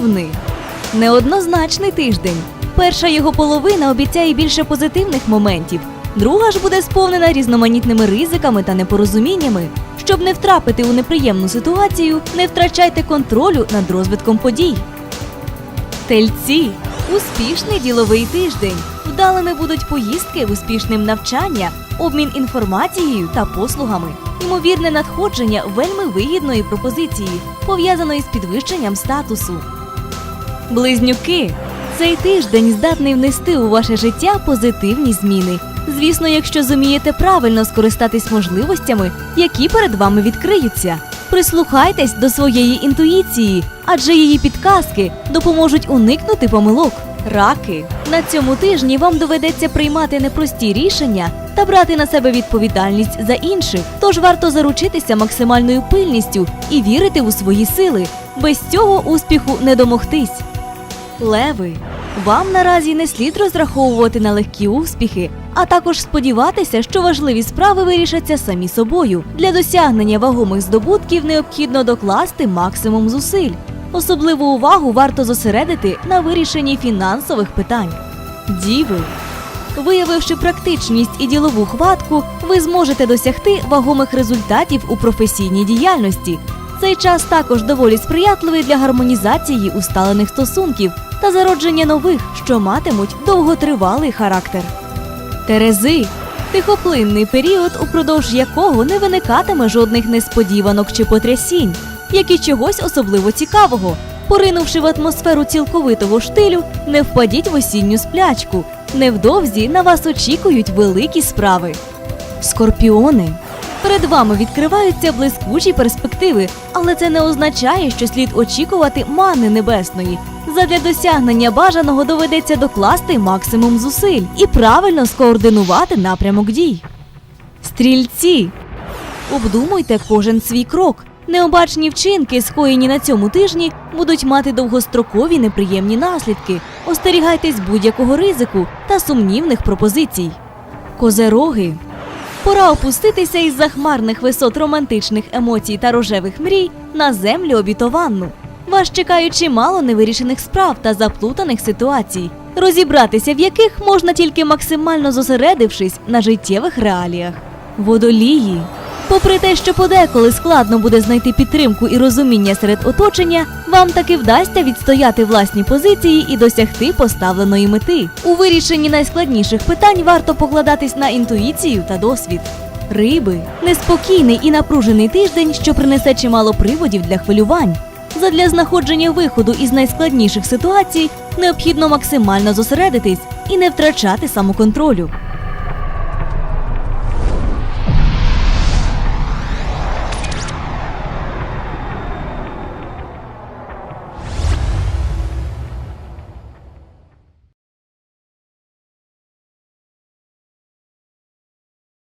Овни. Неоднозначний тиждень. Перша його половина обіцяє більше позитивних моментів. Друга ж буде сповнена різноманітними ризиками та непорозуміннями. Щоб не втрапити у неприємну ситуацію, не втрачайте контролю над розвитком подій. Тельці успішний діловий тиждень. Вдалими будуть поїздки, успішним навчання, обмін інформацією та послугами. Ймовірне надходження вельми вигідної пропозиції, пов'язаної з підвищенням статусу. Близнюки. Цей тиждень здатний внести у ваше життя позитивні зміни. Звісно, якщо зумієте правильно скористатись можливостями, які перед вами відкриються. Прислухайтесь до своєї інтуїції, адже її підказки допоможуть уникнути помилок. Раки на цьому тижні вам доведеться приймати непрості рішення та брати на себе відповідальність за інших. Тож варто заручитися максимальною пильністю і вірити у свої сили. Без цього успіху не домогтись. Леви, вам наразі не слід розраховувати на легкі успіхи, а також сподіватися, що важливі справи вирішаться самі собою. Для досягнення вагомих здобутків необхідно докласти максимум зусиль. Особливу увагу варто зосередити на вирішенні фінансових питань. Діви. Виявивши практичність і ділову хватку, ви зможете досягти вагомих результатів у професійній діяльності. Цей час також доволі сприятливий для гармонізації усталених стосунків та зародження нових, що матимуть довготривалий характер. Терези тихоплинний період, упродовж якого не виникатиме жодних несподіванок чи потрясінь, як і чогось особливо цікавого. Поринувши в атмосферу цілковитого штилю, не впадіть в осінню сплячку. Невдовзі на вас очікують великі справи. Скорпіони. Перед вами відкриваються блискучі перспективи, але це не означає, що слід очікувати мани небесної. Задля досягнення бажаного доведеться докласти максимум зусиль і правильно скоординувати напрямок дій. Стрільці. Обдумуйте кожен свій крок. Необачні вчинки, скоєні на цьому тижні, будуть мати довгострокові неприємні наслідки. Остерігайтесь будь-якого ризику та сумнівних пропозицій. Козероги. Пора опуститися із захмарних висот романтичних емоцій та рожевих мрій на землю обітованну. Вас чекають чимало невирішених справ та заплутаних ситуацій, розібратися в яких можна тільки максимально зосередившись на життєвих реаліях. Водолії. Попри те, що подеколи складно буде знайти підтримку і розуміння серед оточення, вам таки вдасться відстояти власні позиції і досягти поставленої мети. У вирішенні найскладніших питань варто покладатись на інтуїцію та досвід. Риби неспокійний і напружений тиждень, що принесе чимало приводів для хвилювань. Задля знаходження виходу із найскладніших ситуацій необхідно максимально зосередитись і не втрачати самоконтролю.